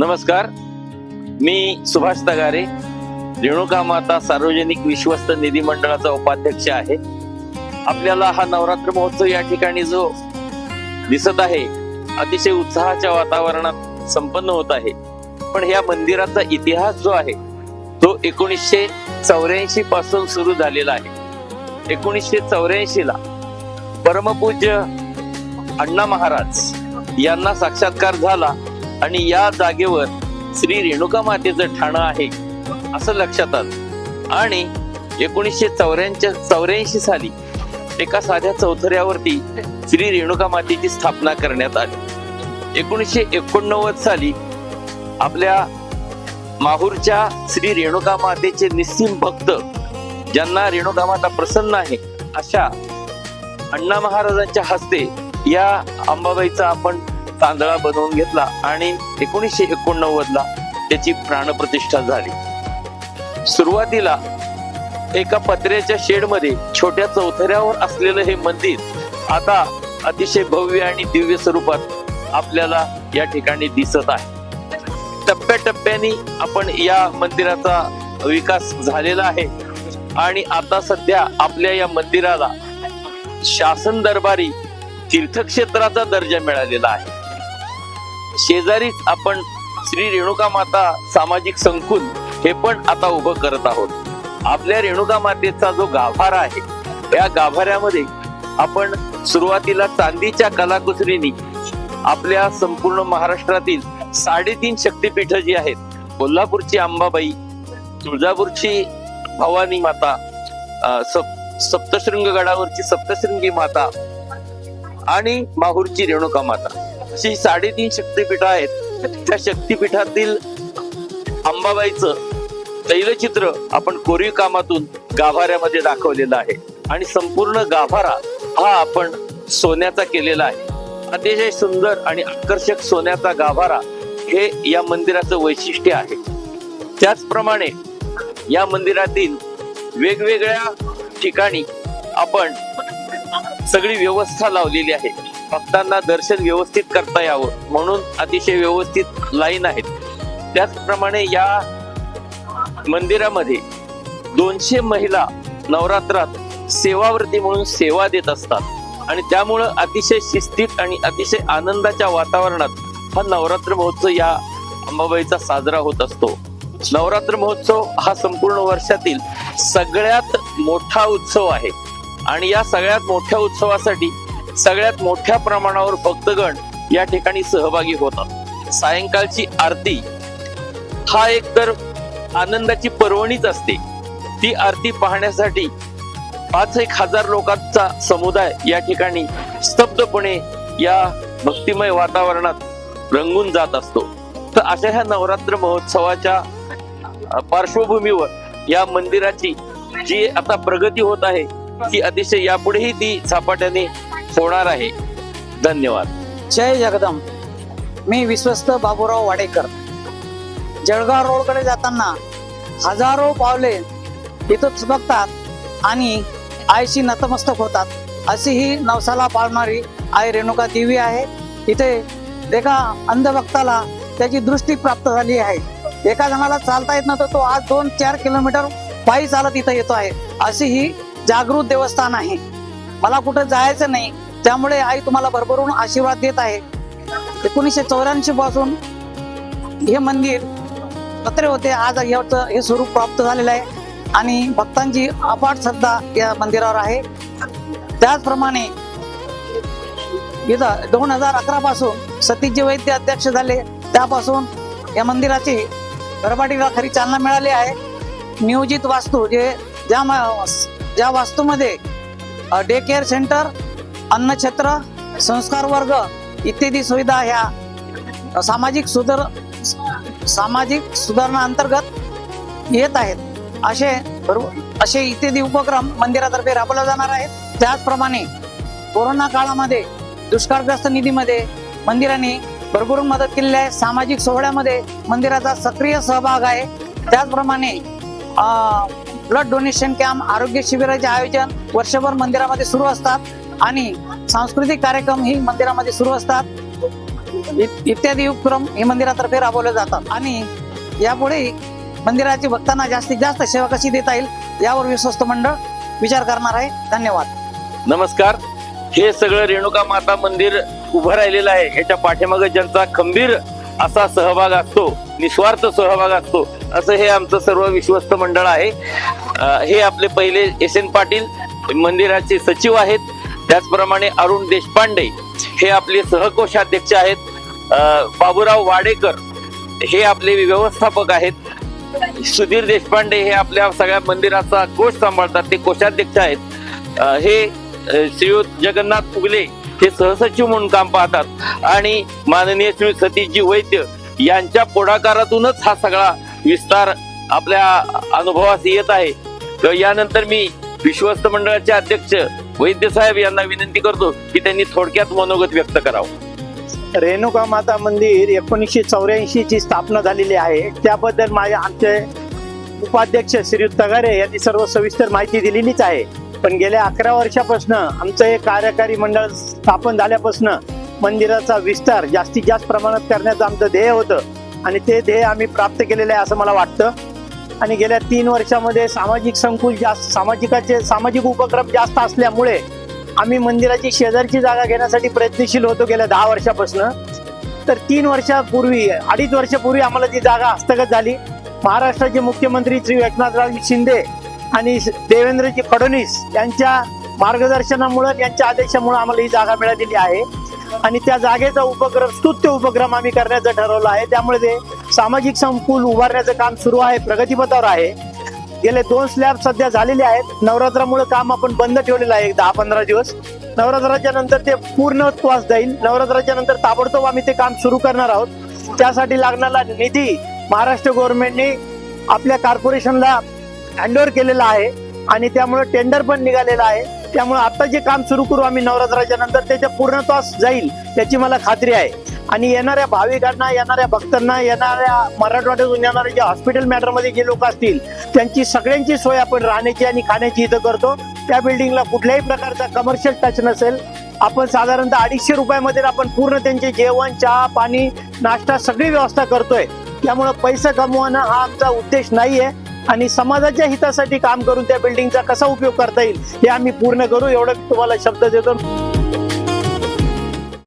नमस्कार. मी सुभाष तगारे रेणुका माता सार्वजनिक विश्वस्त निधी मंडळाचा उपाध्यक्ष आहे. आपल्याला हा नवरात्र महोत्सव या ठिकाणी जो दिसत आहे अतिशय उत्साहाच्या वातावरणात संपन्न होत आहे. पण या मंदिराचा इतिहास जो आहे तो एकोणीसशे चौऱ्याऐंशी पासून सुरू झालेला आहे. एकोणीसशे चौऱ्याऐंशी ला परमपूज्य अण्णा महाराज यांना साक्षात्कार झाला. आणि या जागेवर श्री रेणुका मातेचं ठाणं आहे असं लक्षात आलं. आणि एकोणीसशे चौऱ्याच्या चौऱ्याऐंशी साली एका साध्या चौथऱ्यावरती श्री रेणुका मातेची स्थापना करण्यात आली. एकोणीसशे एकोणनव्वद साली आपल्या माहूरच्या श्री रेणुका मातेचे निस्सीम भक्त ज्यांना रेणुका माता प्रसन्न आहे अशा अण्णा महाराजांच्या हस्ते या अंबाबाईचा आपण तांदळा बनवून घेतला आणि एकोणीसशे एकोणनव्वद ला त्याची प्राणप्रतिष्ठा झाली. सुरुवातीला एका पत्र्याच्या शेडमध्ये छोट्या चौथऱ्यावर असलेलं हे मंदिर आता अतिशय भव्य आणि दिव्य स्वरूपात आपल्याला या ठिकाणी दिसत आहे. टप्प्याटप्प्याने आपण या मंदिराचा विकास झालेला आहे आणि आता सध्या आपल्या या मंदिराला शासन दरबारी तीर्थक्षेत्राचा दर्जा मिळालेला आहे. शेजारीच आपण श्री रेणुका माता सामाजिक संकुल हे पण आता उभं करत आहोत. आपल्या रेणुका मातेचा जो गाभारा आहे या गाभाऱ्यामध्ये आपण सुरुवातीला चांदीच्या कलाकुसरीनी आपल्या संपूर्ण महाराष्ट्रातील साडेतीन शक्तीपीठ जी आहेत कोल्हापूरची अंबाबाई तुळजापूरची भवानी माता सप सप्तशृंग गडावरची सप्तशृंगी माता आणि माहूरची रेणुका माता. अशी साडेतीन शक्तीपीठ आहेत. त्या शक्तीपीठातील अंबाबाईचं तैलचित्र आपण कोरीव कामातून गाभाऱ्यामध्ये दाखवलेलं आहे. आणि संपूर्ण गाभारा हा आपण सोन्याचा केलेला आहे. अतिशय सुंदर आणि आकर्षक सोन्याचा गाभारा हे या मंदिराचं वैशिष्ट्य आहे. त्याचप्रमाणे या मंदिरातील वेगवेगळ्या ठिकाणी आपण सगळी व्यवस्था लावलेली आहे. भक्तांना दर्शन व्यवस्थित करता यावं म्हणून अतिशय व्यवस्थित लाईन आहेत. त्याचप्रमाणे या मंदिरामध्ये दोनशे महिला नवरात्रात सेवावृत्ती म्हणून सेवा देत असतात. आणि त्यामुळं अतिशय शिस्तीत आणि अतिशय आनंदाच्या वातावरणात हा नवरात्र महोत्सव या अंबाबाईचा साजरा होत असतो. नवरात्र महोत्सव हा संपूर्ण वर्षातील सगळ्यात मोठा उत्सव आहे. आणि या सगळ्यात मोठ्या उत्सवासाठी सगळ्यात मोठ्या प्रमाणावर भक्तगण या ठिकाणी सहभागी होतात. सायंकाळची आरती हा एक तर आनंदाची पर्वणीच असते. ती आरती पाहण्यासाठी पाच एक हजार लोकांचा समुदाय या ठिकाणी स्तब्धपणे या भक्तिमय वातावरणात रंगून जात असतो. तर अशा ह्या नवरात्र महोत्सवाच्या पार्श्वभूमीवर या मंदिराची जी आता प्रगती होत आहे ती अतिशय यापुढेही ती झपाट्याने होणार आहे. धन्यवाद. जय जगदम मी विश्वस्त बाबूराव वाडेकर. जळगाव रोडकडे जाताना हजारो पावले इथंच बघतात आणि आईशी नतमस्तक होतात. अशी ही नवसाला पाळणारी आई रेणुका देवी आहे. इथे एका अंधभक्ताला त्याची दृष्टी प्राप्त झाली आहे. एका जणाला चालता येत नव्हतं तो आज दोन चार किलोमीटर पायी चालत इथं येतो आहे. अशी ही जागृत देवस्थान आहे. मला कुठं जायचं नाही. त्यामुळे आई तुम्हाला भरभरून आशीर्वाद देत आहे. एकोणीसशे चौऱ्याऐंशी पासून हे मंदिर पत्रे होते. आज याचं हे स्वरूप प्राप्त झालेलं आहे. आणि भक्तांची अपाट श्रद्धा या मंदिरावर आहे. त्याचप्रमाणे इथं दोन हजार अकरा पासून सतीजी वैद्य अध्यक्ष झाले. त्यापासून या मंदिराची गरबाटीला खरी चालना मिळाली आहे. नियोजित वास्तू जे ज्या ज्या वास्तूमध्ये डे केअर सेंटर अन्नछत्र संस्कार वर्ग इत्यादी सुविधा ह्या सामाजिक सुधार सामाजिक सुधारणा अंतर्गत येत आहेत. असे भरपूर असे इत्यादी उपक्रम मंदिरातर्फे राबवले जाणार आहेत. त्याचप्रमाणे कोरोना काळामध्ये दुष्काळग्रस्त निधीमध्ये मंदिराने भरभरून मदत केलेली आहे. सामाजिक सोहळ्यामध्ये मंदिराचा सक्रिय सहभाग आहे. त्याचप्रमाणे ब्लड डोनेशन कॅम्प आरोग्य शिबिराचे आयोजन वर्षभर मंदिरामध्ये सुरू असतात. आणि सांस्कृतिक कार्यक्रम ही मंदिरामध्ये सुरू असतात. इ- इत्यादी उपक्रम हे मंदिरातर्फे राबवले जातात. आणि यापुढे मंदिराची भक्तांना जास्तीत जास्त सेवा कशी देता येईल यावर विश्वस्त मंडळ विचार करणार आहे. धन्यवाद. नमस्कार. हे सगळं रेणुका माता मंदिर उभं राहिलेलं आहे. ह्याच्या पाठीमागे ज्यांचा खंबीर असा सहभाग असतो निस्वार्थ सहभाग असतो असं हे आमचं सर्व विश्वस्त मंडळ आहे. हे आपले पहिले एस एन पाटील मंदिराचे सचिव आहेत. त्याचप्रमाणे अरुण देशपांडे हे आपले सहकोषाध्यक्ष आहेत. बाबूराव वाडेकर हे आपले व्यवस्थापक आहेत. सुधीर देशपांडे हे आपल्या सगळ्या मंदिराचा कोष सांभाळतात ते कोषाध्यक्ष आहेत. हे श्रीयुत जगन्नाथ फुगले हे सहसचिव म्हणून काम पाहतात. आणि माननीय श्री सतीशजी वैद्य यांच्या पुढाकारातूनच हा सगळा विस्तार आपल्या अनुभवास येत आहे. तर यानंतर मी विश्वस्त मंडळाचे अध्यक्ष वैद्य साहेब यांना विनंती करतो की त्यांनी थोडक्यात मनोगत व्यक्त करावं. रेणुका माता मंदिर एकोणीसशे चौऱ्याऐंशी ची स्थापना झालेली आहे. त्याबद्दल माझे आमचे उपाध्यक्ष श्री तगारे यांनी सर्व सविस्तर माहिती दिलेलीच आहे. पण गेल्या अकरा वर्षापासून आमचं हे कार्यकारी मंडळ स्थापन झाल्यापासून मंदिराचा विस्तार जास्तीत जास्त प्रमाणात करण्याचं आमचं ध्येय होतं. आणि ते ध्येय आम्ही प्राप्त केलेलं आहे असं मला वाटतं. आणि गेल्या तीन वर्षामध्ये सामाजिक संकुल जास्त सामाजिकाचे सामाजिक उपक्रम जास्त असल्यामुळे आम्ही मंदिराची शेजारची जागा घेण्यासाठी प्रयत्नशील होतो गेल्या दहा वर्षापासून. तर तीन वर्षापूर्वी अडीच वर्षापूर्वी आम्हाला ती जागा हस्तगत झाली. महाराष्ट्राचे मुख्यमंत्री श्री एकनाथराव शिंदे आणि देवेंद्रजी फडणवीस यांच्या मार्गदर्शनामुळे यांच्या आदेशामुळे आम्हाला ही जागा मिळालेली आहे. आणि त्या जागेचा उपक्रम स्तुत्य उपक्रम आम्ही करण्याचं ठरवलं आहे. त्यामुळे ते सामाजिक संकुल उभारण्याचं काम सुरू आहे प्रगतीपथावर आहे. गेले दोन स्लॅब सध्या झालेले आहेत. नवरात्रामुळे काम आपण बंद ठेवलेलं आहे एक दहा पंधरा दिवस. नवरात्राच्या नंतर ते पूर्णत्वास जाईल. नवरात्राच्या नंतर ताबडतोब आम्ही ते काम सुरू करणार आहोत. त्यासाठी लागणारा निधी महाराष्ट्र गव्हर्नमेंटने आपल्या कॉर्पोरेशनला हँडओव्हर केलेला आहे. आणि त्यामुळे टेंडर पण निघालेला आहे. त्यामुळे आता जे काम सुरू करू आम्ही नवरात्राच्या नंतर त्याच्या पूर्णत्वास जाईल त्याची मला खात्री आहे. आणि येणाऱ्या भाविकांना येणाऱ्या भक्तांना येणाऱ्या मराठवाड्यातून येणारे जे हॉस्पिटल मॅटरमध्ये जे लोक असतील त्यांची सगळ्यांची सोय आपण राहण्याची आणि खाण्याची इथं करतो. त्या बिल्डिंगला कुठल्याही प्रकारचा कमर्शियल टच नसेल. आपण साधारणतः अडीचशे रुपयामध्ये आपण पूर्ण त्यांचे जेवण चहा पाणी नाश्ता सगळी व्यवस्था करतोय. त्यामुळं पैसा कमवणं हा आमचा उद्देश नाही आहे आणि समाजाच्या हितासाठी काम करून त्या बिल्डिंगचा कसा उपयोग करता येईल हे आम्ही पूर्ण करू. एवढं तुम्हाला शब्द देतो.